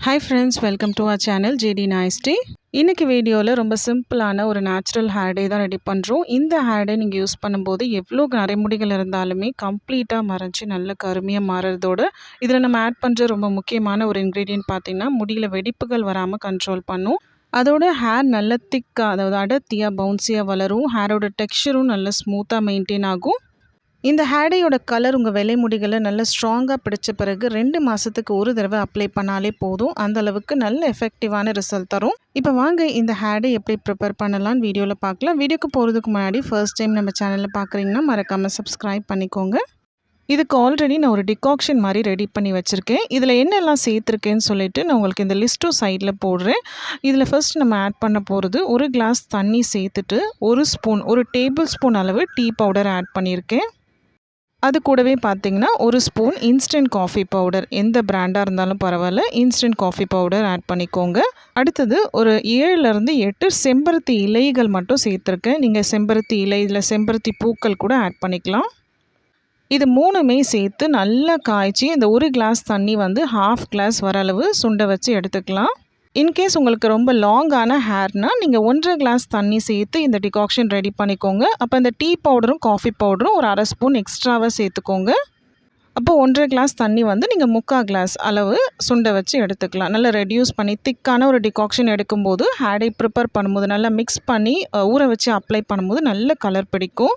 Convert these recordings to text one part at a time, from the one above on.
Hi friends welcome to our channel JD நாய்ஸ்டே இன்றைக்கி வீடியோவில் ரொம்ப சிம்பிளான ஒரு நேச்சுரல் ஹேர் டே தான் ரெடி பண்ணுறோம் இந்த ஹேர் டே நீங்கள் யூஸ் பண்ணும்போது எவ்வளோ நரைமுடிகள் இருந்தாலுமே கம்ப்ளீட்டாக மறைஞ்சி நல்ல கருமையாக மாறுறதோடு இதில் நம்ம ஆட் பண்ணுற ரொம்ப முக்கியமான ஒரு இன்க்ரீடியன்ட் பார்த்திங்கன்னா முடியில் வெடிப்புகள் வராமல் கண்ட்ரோல் பண்ணும். அதோட ஹேர் நல்ல திக்காக அதாவது அடர்த்தியாக பவுன்ஸியாக வளரும். ஹேரோட டெக்ஸ்சரும் நல்ல ஸ்மூத்தாக மெயின்டைன் ஆகும். இந்த ஹேடையோட கலர் உங்கள் வெள்ளை முடிகளை நல்ல ஸ்ட்ராங்காக பிடிச்ச பிறகு ரெண்டு மாதத்துக்கு ஒரு தடவை அப்ளை பண்ணாலே போதும். அந்த அளவுக்கு நல்ல எஃபெக்டிவான ரிசல்ட் தரும். இப்போ வாங்க இந்த ஹேடை எப்படி ப்ரிப்பேர் பண்ணலான்னு வீடியோவில் பார்க்கலாம் வீடியோக்கு போகிறதுக்கு முன்னாடி ஃபர்ஸ்ட் டைம் நம்ம சேனலில் பார்க்குறீங்கன்னா மறக்காமல் சப்ஸ்கிரைப் பண்ணிக்கோங்க. இதுக்கு ஆல்ரெடி நான் ஒரு டிகாக்ஷன் மாதிரி ரெடி பண்ணி வச்சுருக்கேன். இதில் என்னெல்லாம் சேர்த்துருக்கேன்னு சொல்லிட்டு நான் உங்களுக்கு இந்த லிஸ்ட்டும் சைடில் போடுறேன். இதில் ஃபஸ்ட் நம்ம ஆட் பண்ண போகிறது ஒரு கிளாஸ் தண்ணி சேர்த்துட்டு ஒரு ஸ்பூன் ஒரு டேபிள் ஸ்பூன் அளவு டீ பவுடர் ஆட் பண்ணியிருக்கேன். அது கூடவே பார்த்திங்கன்னா ஒரு ஸ்பூன் இன்ஸ்டன்ட் காஃபி பவுடர் எந்த பிராண்டாக இருந்தாலும் பரவாயில்ல. இன்ஸ்டன்ட் காஃபி பவுடர் ஆட் பண்ணிக்கோங்க. அடுத்தது ஒரு ஏழுலேருந்து எட்டு செம்பருத்தி இலைகள் மட்டும் சேர்த்துருக்கேன். நீங்கள் செம்பருத்தி இலை இல்லை செம்பருத்தி பூக்கள் கூட ஆட் பண்ணிக்கலாம். இது மூணுமே சேர்த்து நல்லா காய்ச்சி இந்த ஒரு கிளாஸ் தண்ணி வந்து ஹாஃப் கிளாஸ் வர அளவு சுண்டை வச்சு எடுத்துக்கலாம். இன்கேஸ் உங்களுக்கு ரொம்ப லாங்கான ஹேர்னால் நீங்கள் ஒன்றரை கிளாஸ் தண்ணி சேர்த்து இந்த டிகாக்ஷன் ரெடி பண்ணிக்கோங்க. அப்போ இந்த டீ பவுடரும் காஃபி பவுடரும் ஒரு அரை ஸ்பூன் எக்ஸ்ட்ராவாக சேர்த்துக்கோங்க. அப்போ ஒன்றரை கிளாஸ் தண்ணி வந்து நீங்கள் முக்கால் கிளாஸ் அளவு சுண்டை வச்சு எடுத்துக்கலாம். நல்லா ரெடியூஸ் பண்ணி திக்கான ஒரு டிகாக்ஷன் எடுக்கும்போது ஹேடை ப்ரிப்பேர் பண்ணும்போது நல்லா மிக்ஸ் பண்ணி ஊற வச்சு அப்ளை பண்ணும்போது நல்ல கலர் பிடிக்கும்.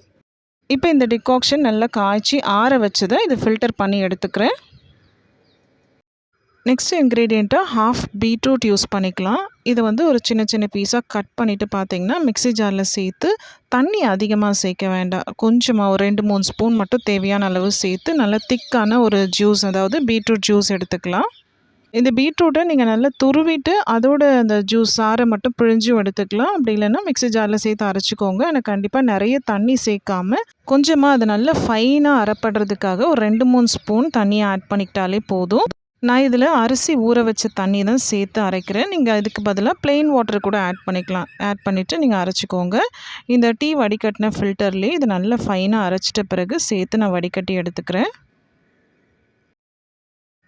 இப்போ இந்த டிகாக்ஷன் நல்லா காய்ச்சி ஆற வச்சதை இது ஃபில்டர் பண்ணி எடுத்துக்கிறேன். நெக்ஸ்ட் இன்க்ரீடியண்ட்டாக ஹாஃப் பீட்ரூட் யூஸ் பண்ணிக்கலாம். இதை வந்து ஒரு சின்ன சின்ன பீஸாக கட் பண்ணிவிட்டு பார்த்தீங்கன்னா மிக்ஸி ஜாரில் சேர்த்து தண்ணி அதிகமாக சேர்க்க வேண்டாம். கொஞ்சமாக ஒரு ரெண்டு மூணு ஸ்பூன் மட்டும் தேவையான அளவு சேர்த்து நல்லா திக்கான ஒரு ஜூஸ் அதாவது பீட்ரூட் ஜூஸ் எடுத்துக்கலாம். இந்த பீட்ரூட்டை நீங்கள் நல்லா துருவிட்டு அதோட அந்த ஜூஸ் சாரை மட்டும் பிழிஞ்சும் எடுத்துக்கலாம். அப்படி இல்லைன்னா மிக்ஸி ஜாரில் சேர்த்து அரைச்சிக்கோங்க. எனக்கு கண்டிப்பாக நிறைய தண்ணி சேர்க்காம கொஞ்சமாக அதை நல்லா ஃபைனாக அரைப்படுறதுக்காக ஒரு ரெண்டு மூணு ஸ்பூன் தண்ணியை ஆட் பண்ணிக்கிட்டாலே போதும். நான் இதில் அரிசி ஊற வச்ச தண்ணி தான் சேர்த்து அரைக்கிறேன். நீங்கள் இதுக்கு பதிலாக ப்ளெயின் வாட்டர் கூட ஆட் பண்ணிக்கலாம். ஆட் பண்ணிவிட்டு நீங்கள் அரைச்சிக்கோங்க. இந்த டீ வடிகட்டின ஃபில்டர்லேயே இது நல்லா ஃபைனாக அரைச்சிட்ட பிறகு சேர்த்து நான் வடிகட்டி எடுத்துக்கிறேன்.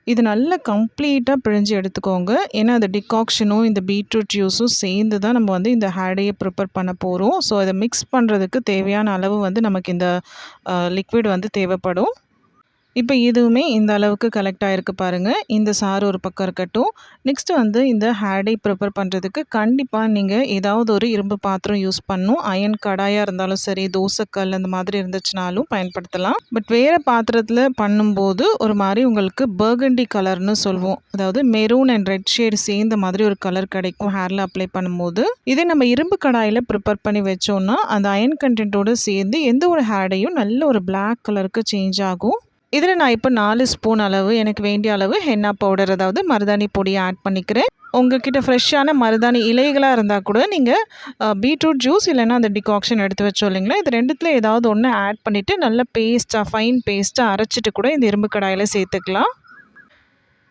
இது நல்லா கம்ப்ளீட்டாக பிழிஞ்சு எடுத்துக்கோங்க. ஏன்னா அந்த டிகாக்ஷனும் இந்த பீட்ரூட் ஜூஸும் சேர்ந்து தான் நம்ம வந்து இந்த ஹேடையை ப்ரிப்பேர் பண்ண போகிறோம் ஸோ அதை மிக்ஸ் பண்ணுறதுக்கு தேவையான அளவு வந்து நமக்கு இந்த லிக்விட் வந்து தேவைப்படும். இப்போ இதுவுமே இந்த அளவுக்கு கலெக்ட் ஆகிருக்கு பாருங்கள் இந்த சாறு ஒரு பக்கம் இருக்கட்டும். நெக்ஸ்ட்டு வந்து இந்த ஹேடை ப்ரிப்பேர் பண்ணுறதுக்கு கண்டிப்பாக நீங்கள் ஏதாவது ஒரு இரும்பு பாத்திரம் யூஸ் பண்ணும். அயன் கடாயாக இருந்தாலும் சரி தோசைக்கல் அந்த மாதிரி இருந்துச்சுனாலும் பயன்படுத்தலாம். பட் வேறு பாத்திரத்தில் பண்ணும்போது ஒரு மாதிரி உங்களுக்கு பர்கண்டி கலர்னு சொல்லுவோம். அதாவது மெரூன் அண்ட் ரெட் ஷேட் சேர்ந்த மாதிரி ஒரு கலர் கிடைக்கும் ஹேரில் அப்ளை பண்ணும்போது. இதே நம்ம இரும்பு கடாயில் ப்ரிப்பேர் பண்ணி வச்சோன்னா அந்த அயன் கண்டென்ட்டோடு சேர்ந்து எந்த ஒரு ஹேடையும் நல்ல ஒரு பிளாக் கலருக்கு சேஞ்ச் ஆகும். இதில் நான் இப்போ நாலு ஸ்பூன் அளவு எனக்கு வேண்டிய அளவு ஹென்னா பவுடர் அதாவது மருதாணி பொடியை ஆட் பண்ணிக்கிறேன். உங்கள்கிட்ட ஃப்ரெஷ்ஷான மருதாணி இலைகளாக இருந்தால் கூட நீங்கள் பீட்ரூட் ஜூஸ் இல்லைன்னா அந்த டிகாக்ஷன் எடுத்து வச்சோம் இல்லைங்களா இது ரெண்டுத்தில் ஏதாவது ஒன்று ஆட் பண்ணிவிட்டு நல்ல பேஸ்ட்டாக ஃபைன் பேஸ்ட்டாக அரைச்சிட்டு கூட இந்த இரும்பு கடாயில் சேர்த்துக்கலாம்.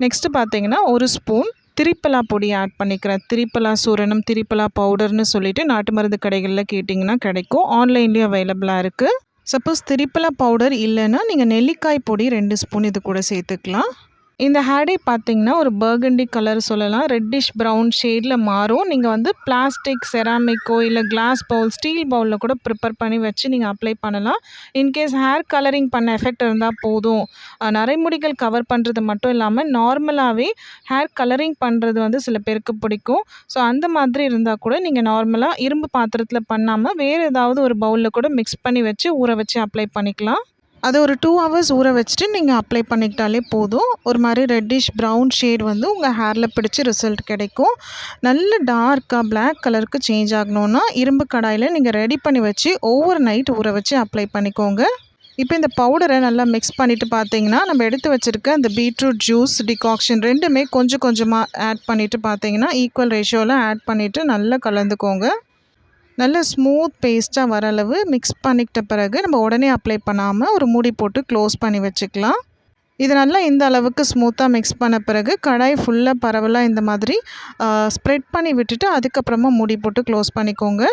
நெக்ஸ்ட்டு பார்த்தீங்கன்னா ஒரு ஸ்பூன் திரிப்பலா பொடி ஆட் பண்ணிக்கிறேன். திரிப்பலா சூரணம் திரிப்பலா பவுடர்னு சொல்லிவிட்டு நாட்டு மருந்து கடைகளில் கேட்டிங்கன்னா கிடைக்கும். ஆன்லைன்லேயும் அவைலபிளாக இருக்குது சப்போஸ் திரிப்பலா பவுடர் இல்லைன்னா நீங்கள் நெல்லிக்காய் பொடி ரெண்டு ஸ்பூன் இது கூட சேர்த்துக்கலாம். இந்த ஹேடே பார்த்தீங்கன்னா ஒரு பர்கண்டி கலர் சொல்லலாம். ரெட்டிஷ் ப்ரௌன் ஷேடில் மாறும். நீங்கள் வந்து பிளாஸ்டிக் செராமிக்கோ இல்லை கிளாஸ் பவுல் ஸ்டீல் பவுலில் கூட ப்ரிப்பேர் பண்ணி வச்சு நீங்கள் அப்ளை பண்ணலாம். இன்கேஸ் ஹேர் கலரிங் பண்ண எஃபெக்ட் இருந்தால் போதும். நரைமுடிகள் கவர் பண்ணுறது மட்டும் இல்லாமல் நார்மலாகவே ஹேர் கலரிங் பண்ணுறது வந்து சில பேருக்கு பிடிக்கும். ஸோ அந்த மாதிரி இருந்தால் கூட நீங்கள் நார்மலாக இரும்பு பாத்திரத்தில் பண்ணாமல் வேறு ஏதாவது ஒரு பவுலில் கூட மிக்ஸ் பண்ணி வச்சு ஊற வச்சு அப்ளை பண்ணிக்கலாம். அதை ஒரு டூ ஹவர்ஸ் ஊற வச்சுட்டு நீங்கள் அப்ளை பண்ணிக்கிட்டாலே போதும். ஒரு மாதிரி ரெட்டிஷ் ப்ரௌன் ஷேட் வந்து உங்கள் ஹேரில் பிடிச்சி ரிசல்ட் கிடைக்கும். நல்ல டார்க்காக பிளாக் கலருக்கு சேஞ்ச் ஆகணுன்னா இரும்பு கடாயில் நீங்கள் ரெடி பண்ணி வச்சு ஒவ்வொரு நைட் ஊற வச்சு அப்ளை பண்ணிக்கோங்க. இப்போ இந்த பவுடரை நல்லா மிக்ஸ் பண்ணிவிட்டு பார்த்தீங்கன்னா நம்ம எடுத்து வச்சுருக்க அந்த பீட்ரூட் ஜூஸ் டிகாக்ஷன் ரெண்டுமே கொஞ்சம் கொஞ்சமாக ஆட் பண்ணிவிட்டு பார்த்தீங்கன்னா ஈக்குவல் ரேஷியோவில் ஆட் பண்ணிவிட்டு நல்லா கலந்துக்கோங்க. நல்ல ஸ்மூத் பேஸ்ட்டாக வர அளவு மிக்ஸ் பண்ணிக்கிட்ட பிறகு நம்ம உடனே அப்ளை பண்ணாமல் ஒரு மூடி போட்டு க்ளோஸ் பண்ணி வச்சுக்கலாம். இது நல்லா இந்த அளவுக்கு ஸ்மூத்தாக மிக்ஸ் பண்ண பிறகு கடாய் ஃபுல்லாக பரவலாக இந்த மாதிரி ஸ்ப்ரெட் பண்ணி விட்டுட்டு அதுக்கப்புறமா மூடி போட்டு க்ளோஸ் பண்ணிக்கோங்க.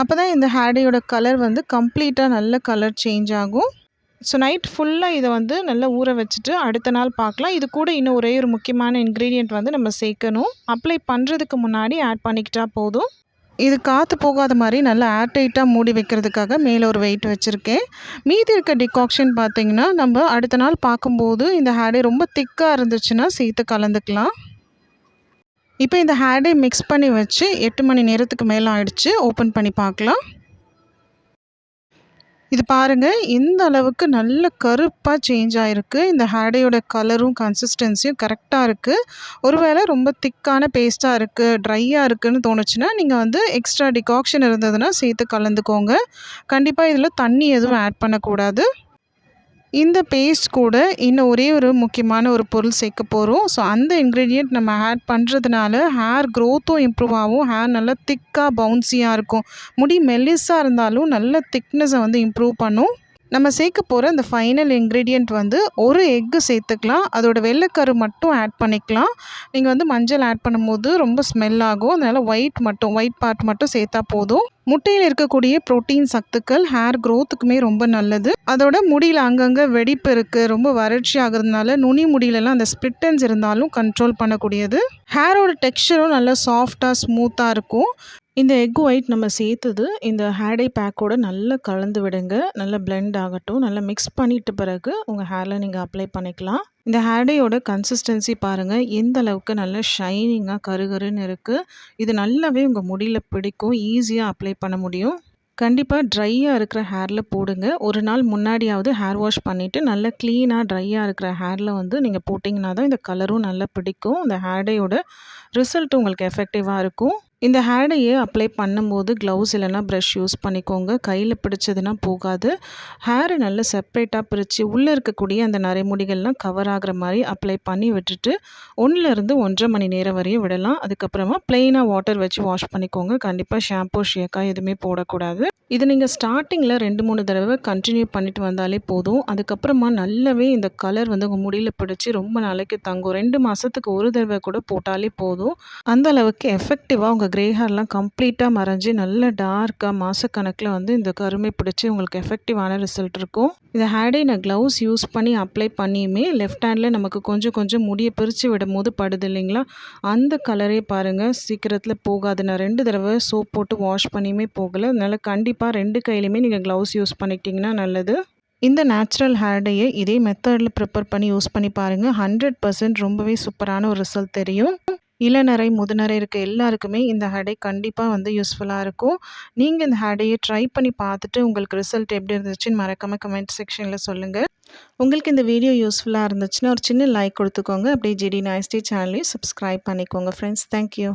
அப்போ தான் இந்த ஹேடியோட கலர் வந்து கம்ப்ளீட்டாக நல்ல கலர் சேஞ்ச் ஆகும். ஸோ நைட் ஃபுல்லாக இதை வந்து நல்லா ஊற வச்சுட்டு அடுத்த நாள் பார்க்கலாம். இது கூட இன்னும் ஒரே ஒரு முக்கியமான இன்க்ரீடியண்ட் வந்து நம்ம சேர்க்கணும். அப்ளை பண்ணுறதுக்கு முன்னாடி ஆட் பண்ணிக்கிட்டால் போதும். இது காற்று போகாத மாதிரி நல்லா ஏர்டைட்டாக மூடி வைக்கிறதுக்காக மேலே ஒரு வெயிட் வச்சுருக்கேன். மீதி இருக்க டிகாக்ஷன் பார்த்திங்கன்னா நம்ம அடுத்த நாள் பார்க்கும்போது இந்த ஹேடே ரொம்ப திக்காக இருந்துச்சுன்னா சேர்த்து கலந்துக்கலாம். இப்போ இந்த ஹேடே மிக்ஸ் பண்ணி வச்சு எட்டு மணி நேரத்துக்கு மேலே ஆயிடுச்சு. ஓப்பன் பண்ணி பார்க்கலாம். இது பாருங்கள் இந்த அளவுக்கு நல்ல கருப்பாக சேஞ்ச் ஆகிருக்கு இந்த ஹேடையோட கலரும் கன்சிஸ்டன்சியும் கரெக்டாக இருக்குது ஒருவேளை ரொம்ப திக்கான பேஸ்ட்டாக இருக்குது ட்ரையாக இருக்குதுன்னு தோணுச்சுன்னா நீங்கள் வந்து எக்ஸ்ட்ரா டிகாக்ஷன் இருந்ததுன்னா சேர்த்து கலந்துக்கோங்க. கண்டிப்பாக இதில் தண்ணி எதுவும் ஆட் பண்ணக்கூடாது. இந்த பேஸ்ட் கூட இன்னும் ஒரே ஒரு முக்கியமான ஒரு பொருள் சேர்க்க போகிறோம் ஸோ அந்த இன்க்ரீடியண்ட் நம்ம ஆட் பண்ணுறதுனால ஹேர் க்ரோத்தும் இம்ப்ரூவ் ஆகும். ஹேர் நல்லா திக்காக பவுன்சியாக இருக்கும். முடி மெல்லிஸாக இருந்தாலும் நல்ல திக்னஸை வந்து இம்ப்ரூவ் பண்ணும். நம்ம சேர்க்க போகிற இந்த ஃபைனல் இன்க்ரீடியண்ட் வந்து ஒரு எக்கு சேர்த்துக்கலாம். அதோட வெள்ளைக்கரு மட்டும் ஆட் பண்ணிக்கலாம். நீங்கள் வந்து மஞ்சள் ஆட் பண்ணும்போது ரொம்ப ஸ்மெல் ஆகும். அதனால் ஒயிட் மட்டும் ஒயிட் பார்ட் மட்டும் சேர்த்தா போதும். முட்டையில் இருக்கக்கூடிய ப்ரோட்டீன் சத்துக்கள் ஹேர் க்ரோத்துக்குமே ரொம்ப நல்லது. அதோட முடியில் அங்கங்கே வெடிப்பு இருக்குது ரொம்ப வறட்சி ஆகுறதுனால நுனி முடியிலலாம் அந்த ஸ்பிளிட்டன்ஸ் இருந்தாலும் கண்ட்ரோல் பண்ணக்கூடியது. ஹேரோட டெக்ஸ்சரும் நல்லா சாஃப்டாக ஸ்மூத்தாக இருக்கும். இந்த எக் ஒயிட் நம்ம சேர்த்தது இந்த ஹேடை பேக்கோடு நல்லா கலந்து விடுங்க. நல்லா பிளெண்ட் ஆகட்டும். நல்லா மிக்ஸ் பண்ணிட்ட பிறகு உங்கள் ஹேரில் நீங்கள் அப்ளை பண்ணிக்கலாம். இந்த ஹேடையோட கன்சிஸ்டன்சி பாருங்கள் எந்த அளவுக்கு நல்ல ஷைனிங்காக கருகருன்னு இருக்குது இது நல்லாவே உங்கள் முடியில் பிடிக்கும். ஈஸியாக அப்ளை பண்ண முடியும். கண்டிப்பாக ட்ரையாக இருக்கிற ஹேரில் போடுங்க. ஒரு நாள் முன்னாடியாவது ஹேர் வாஷ் பண்ணிவிட்டு நல்லா க்ளீனாக ட்ரையாக இருக்கிற ஹேரில் வந்து நீங்கள் போட்டிங்கன்னா தான் இந்த கலரும் நல்லா பிடிக்கும். இந்த ஹேடையோட ரிசல்ட் உங்களுக்கு எஃபெக்டிவாக இருக்கும். இந்த ஹேடையே அப்ளை பண்ணும்போது க்ளவுஸ் இல்லைனா ப்ரஷ் யூஸ் பண்ணிக்கோங்க. கையில் பிடிச்சதுன்னா போகாது. ஹேரை நல்லா செப்ரேட்டாக பிரித்து உள்ளே இருக்கக்கூடிய அந்த நரைமுடிகள்லாம் கவர் ஆகிற மாதிரி அப்ளை பண்ணி விட்டுட்டு ஒன்றுலேருந்து ஒன்றரை மணி நேரம் வரையும் விடலாம். அதுக்கப்புறமா ப்ளெயினாக வாட்டர் வச்சு வாஷ் பண்ணிக்கோங்க. கண்டிப்பாக ஷாம்பூ ஷேக்காக எதுவுமே போடக்கூடாது. இது நீங்கள் ஸ்டார்டிங்கில் ரெண்டு மூணு தடவை கண்டினியூ பண்ணிட்டு வந்தாலே போதும். அதுக்கப்புறமா நல்லாவே இந்த கலர் வந்து உங்கள் முடியில் பிடிச்சி ரொம்ப நாளைக்கு தங்கும். ரெண்டு மாதத்துக்கு ஒரு தடவை கூட போட்டாலே போதும். அந்த அளவுக்கு எஃபெக்டிவாக உங்கள் க்ரே ஹேர்லாம் கம்ப்ளீட்டாக மறைஞ்சி நல்ல டார்க்காக மாதக்கணக்கில் வந்து இந்த கருமை பிடிச்சி உங்களுக்கு எஃபெக்டிவான ரிசல்ட் இருக்கும். இந்த ஹேடை நான் க்ளவுஸ் யூஸ் பண்ணி அப்ளை பண்ணியுமே லெஃப்ட் ஹேண்டில் நமக்கு கொஞ்சம் கொஞ்சம் முடியை பிரித்து விடும் போது படுது இல்லைங்களா? அந்த கலரே பாருங்கள் சீக்கிரத்தில் போகாது. நான் ரெண்டு தடவை சோப் போட்டு வாஷ் பண்ணியுமே போகலை. அதனால் கண்டிப்பாக கண்டிப்பாக ரெண்டு கையிலையுமே நீங்கள் க்ளவுஸ் யூஸ் பண்ணிக்கிட்டிங்கன்னா நல்லது. இந்த நேச்சுரல் ஹேர் டேயை இதே மெத்தடில் ப்ரிப்பேர் பண்ணி யூஸ் பண்ணி பாருங்கள் ஹண்ட்ரட் பர்சன்ட் ரொம்பவே சூப்பரான ஒரு ரிசல்ட் தெரியும். இளநரை முதுநரை இருக்க எல்லாருக்குமே இந்த ஹேடை கண்டிப்பாக வந்து யூஸ்ஃபுல்லாக இருக்கும். நீங்கள் இந்த ஹேடையை ட்ரை பண்ணி பார்த்துட்டு உங்களுக்கு ரிசல்ட் எப்படி இருந்துச்சுன்னு மறக்காமல் கமெண்ட் செக்ஷனில் சொல்லுங்கள் உங்களுக்கு இந்த வீடியோ யூஸ்ஃபுல்லாக இருந்துச்சுன்னா ஒரு சின்ன லைக் கொடுத்துக்கோங்க. அப்படியே ஜிடி நாய்ஸ்டி சேனலையும் சப்ஸ்கிரைப் பண்ணிக்கோங்க. Friends thank you